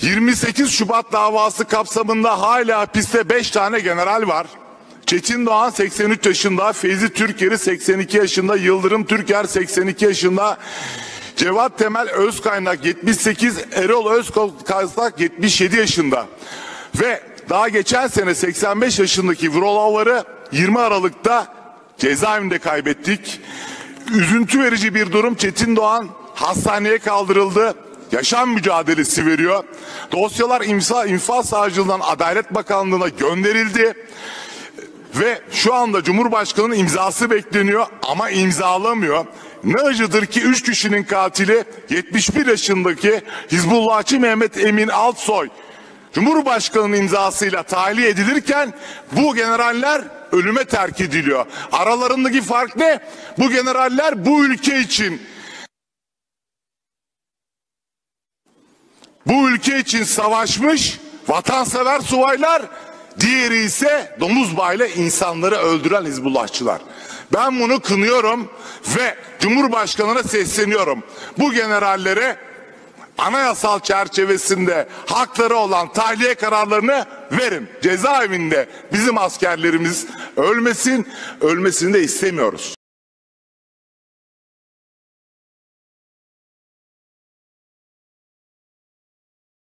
28 Şubat davası kapsamında hala hapiste 5 tane general var. Çetin Doğan 83 yaşında, Feyzi Türker'i 82 yaşında, Yıldırım Türker 82 yaşında, Cevat Temel Özkaynak 78, Erol Özkaynak 77 yaşında. Ve daha geçen sene 85 yaşındaki Vrolovları 20 Aralık'ta cezaevinde kaybettik. Üzüntü verici bir durum Çetin Doğan hastaneye kaldırıldı. Yaşam mücadelesi veriyor. Dosyalar imza, infaz savcılığından Adalet Bakanlığı'na gönderildi. Ve şu anda Cumhurbaşkanı'nın imzası bekleniyor ama imzalamıyor. Ne acıdır ki 3 kişinin katili 71 yaşındaki Hizbullahçı Mehmet Emin Altsoy. Cumhurbaşkanı'nın imzasıyla tahliye edilirken bu generaller ölüme terk ediliyor. Aralarındaki fark ne? Bu generaller bu ülke için bu ülke için savaşmış vatansever subaylar, diğeri ise domuz bayla insanları öldüren Hizbullahçılar. Ben bunu kınıyorum ve Cumhurbaşkanı'na sesleniyorum. Bu generallere anayasal çerçevesinde hakları olan tahliye kararlarını verin. Cezaevinde bizim askerlerimiz ölmesin, ölmesini de istemiyoruz.